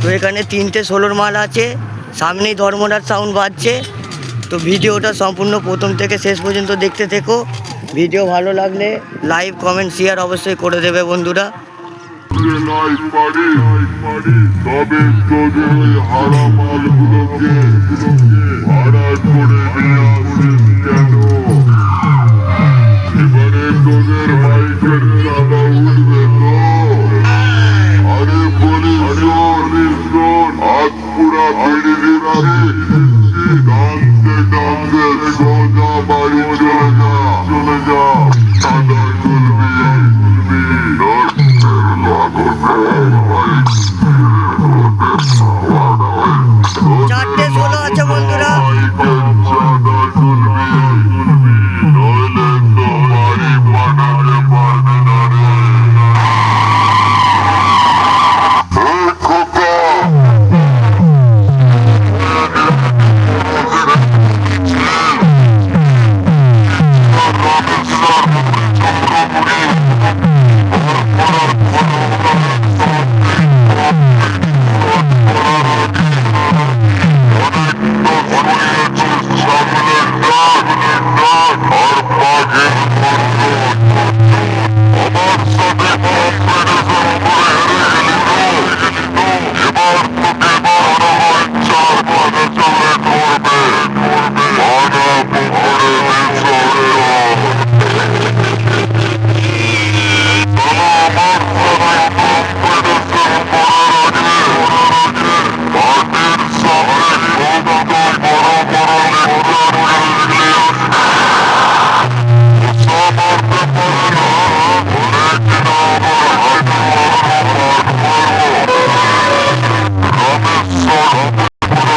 তো এখানে তিনটে ষোলোর মাল আছে, সামনেই ধর্মরাজ সাউন্ড বাজছে। তো ভিডিওটা সম্পূর্ণ প্রথম থেকে শেষ পর্যন্ত দেখতে থেকো। ভিডিও ভালো লাগলে লাইভ কমেন্ট শেয়ার অবশ্যই করে দেবে বন্ধুরা। হারা করে I'm ready to go.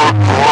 Oh,